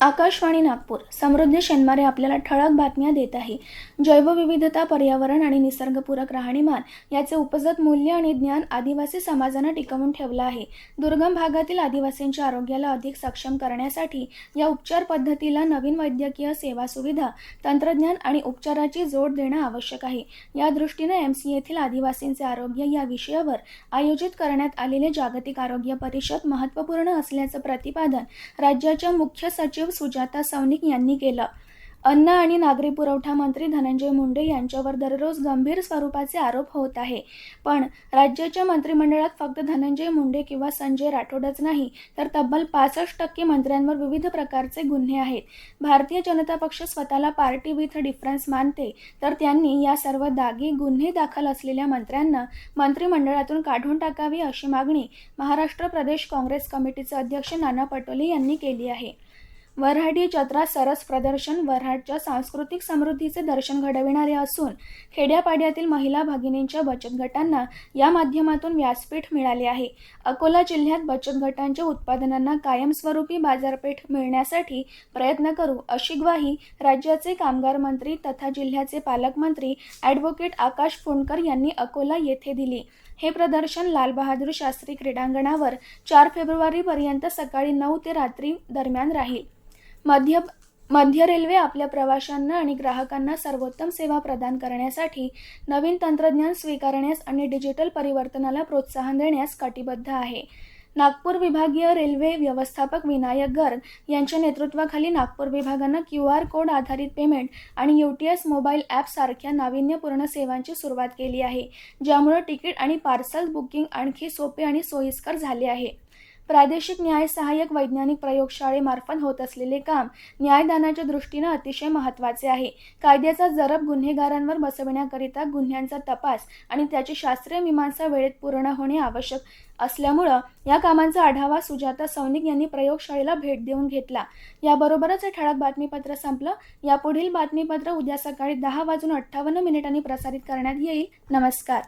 आकाशवाणी नागपूर. समृद्ध शेनमारे आपल्याला ठळक बातम्या देत आहे. जैवविविधता पर्यावरण आणि निसर्गपूरक राहणीमान याचे उपजत मूल्य आणि ज्ञान आदिवासी समाजानं टिकवून ठेवलं आहे. दुर्गम भागातील आदिवासींच्या आरोग्याला अधिक सक्षम करण्यासाठी या उपचार पद्धतीला नवीन वैद्यकीय सेवा सुविधा तंत्रज्ञान आणि उपचाराची जोड देणं आवश्यक आहे. या दृष्टीनं एम सी येथील आदिवासींचे आरोग्य या विषयावर आयोजित करण्यात आलेले जागतिक आरोग्य परिषद महत्त्वपूर्ण असल्याचं प्रतिपादन राज्याच्या मुख्य सचिव सुजाता सौनिक यांनी केलं. अन्न आणि नागरी पुरवठा मंत्री धनंजय मुंडे यांच्यावर दररोज गंभीर स्वरूपाचे आरोप होत आहे. पण राज्याच्या मंत्रिमंडळात फक्त धनंजय मुंडे किंवा संजय राठोडच नाही तर तब्बल पासष्ट टक्के मंत्र्यांवर विविध प्रकारचे गुन्हे आहेत. भारतीय जनता पक्ष स्वतःला पार्टी विथ डिफरन्स मानते तर त्यांनी या सर्व दागी गुन्हे दाखल असलेल्या मंत्र्यांना मंत्रिमंडळातून काढून टाकावी अशी मागणी महाराष्ट्र प्रदेश काँग्रेस कमिटीचे अध्यक्ष नाना पटोले यांनी केली आहे. वऱ्हाडी जत्रा सरस प्रदर्शन वऱ्हाडच्या सांस्कृतिक समृद्धीचे दर्शन घडविणारे असून खेड्यापाड्यातील महिला भगिनींच्या बचत गटांना या माध्यमातून व्यासपीठ मिळाले आहे. अकोला जिल्ह्यात बचत गटांच्या उत्पादनांना कायमस्वरूपी बाजारपेठ मिळण्यासाठी प्रयत्न करू अशी ग्वाही राज्याचे कामगार मंत्री तथा जिल्ह्याचे पालकमंत्री ॲडव्होकेट आकाश फोंडकर यांनी अकोला येथे दिली. हे प्रदर्शन लालबहादूर शास्त्री क्रीडांगणावर चार फेब्रुवारीपर्यंत सकाळी नऊ ते रात्री दरम्यान राहील. मध्य मध्य रेल्वे आपल्या प्रवाशांना आणि ग्राहकांना सर्वोत्तम सेवा प्रदान करण्यासाठी नवीन तंत्रज्ञान स्वीकारण्यास आणि डिजिटल परिवर्तनाला प्रोत्साहन देण्यास कटिबद्ध आहे. नागपूर विभागीय रेल्वे व्यवस्थापक विनायक गर्ग यांच्या नेतृत्वाखाली नागपूर विभागानं क्यू आर कोड आधारित पेमेंट आणि यू टी एस मोबाईल ॲपसारख्या नाविन्यपूर्ण सेवांची सुरुवात केली आहे ज्यामुळे तिकीट आणि पार्सल बुकिंग आणखी सोपे आणि सोयीस्कर झाले आहे. प्रादेशिक न्याय सहाय्यक वैज्ञानिक प्रयोगशाळेमार्फत होत असलेले काम न्यायदानाच्या दृष्टीनं अतिशय महत्त्वाचे आहे. कायद्याचा जरब गुन्हेगारांवर बसविण्याकरिता गुन्ह्यांचा तपास आणि त्याची शास्त्रीय मीमांसा वेळेत पूर्ण होणे आवश्यक असल्यामुळं या कामांचा आढावा सुजाता सौनिक यांनी प्रयोगशाळेला भेट देऊन घेतला. याबरोबरच हे ठळक बातमीपत्र संपलं. यापुढील बातमीपत्र उद्या सकाळी दहा वाजून अठ्ठावन्न मिनिटांनी प्रसारित करण्यात येईल. नमस्कार.